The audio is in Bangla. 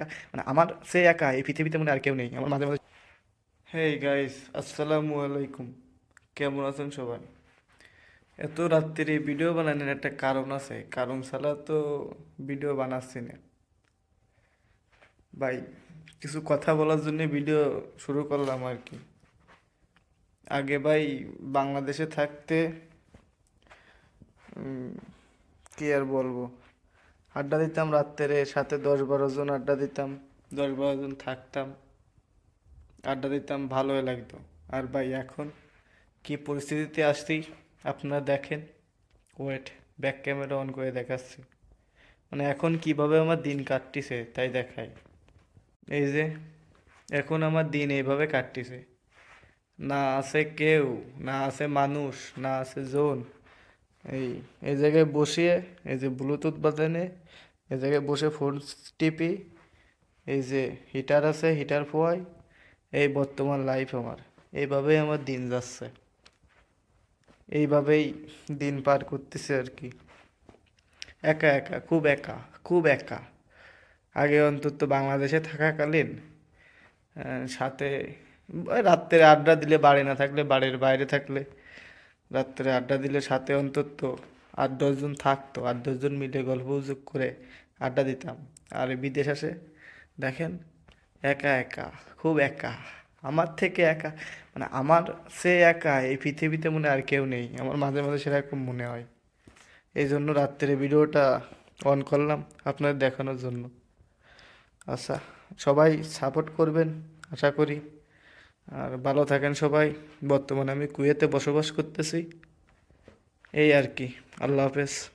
একা। মানে আমার সে একা, এই পৃথিবীতে মনে আর কেউ নেই, আমার মাঝে মাঝে হেই গাইস আসসালামু আলাইকুম। কেমন আছেন সবাই? এত রাত্রিরে ভিডিও বানানোর একটা কারণ আছে। কারণ ছাড়া তো ভিডিও বানাচ্ছি না। ভাই, কিছু কথা বলার জন্য ভিডিও শুরু করলাম আর কি। আগে ভাই, বাংলাদেশে থাকতে কি আর বলব? আড্ডা দিতাম রাত্রে, সাথে দশ বারো জন আড্ডা দিতাম, দশ বারো জন থাকতাম। আড্ডা দিতাম, ভালোই লাগতো। আর ভাই, এখন কি পরিস্থিতিতে আসছি আপনারা দেখেন। ওয়েট ব্যাক ক্যামেরা অন করে দেখাচ্ছি। মানে এখন কীভাবে আমার দিন কাটতিছে, তাই দেখাই। এই যে, এখন আমার দিন এইভাবে কাটতিছে। না আছে কেউ, না আছে মানুষ, না আছে জোন। এই এই জায়গায় বসিয়ে, এই যে ব্লুটুথ বাজানে, এই জায়গায় বসে ফোন টিপি, এই যে হিটার আছে, হিটার ফোয়াই, এই বর্তমান লাইফ আমার। এইভাবেই আমার দিন যাচ্ছে। এইভাবেই দিন পার করতেছে আর কি। একা একা, খুব একা খুব একা। আগে অন্তত বাংলাদেশে থাকাকালীন সাথে রাত্রে আড্ডা দিলে বাড়ি না থাকলে, বাড়ির বাইরে থাকলে রাত্রে আড্ডা দিলে সাথে অন্তত আট দশজন থাকতো, আট দশজন মিলে গল্প গুজব করে আড্ডা দিতাম। আর বিদেশ আসে, দেখেন, একা একা, খুব একা, আমার থেকে একা মানে আমার সে একা, এই পৃথিবীতে মনে আর কেউ নেই, আমার মাঝে মাঝে সেরকম মনে হয়। এই জন্য রাত্রে ভিডিওটা অন করলাম আপনাদের দেখানোর জন্য। আচ্ছা সবাই সাপোর্ট করবেন, আশা করি। আর ভালো থাকেন সবাই। বর্তমানে আমি কুয়েতে বসবাস করতেছি। এই আর কি। আল্লাহ হাফেজ।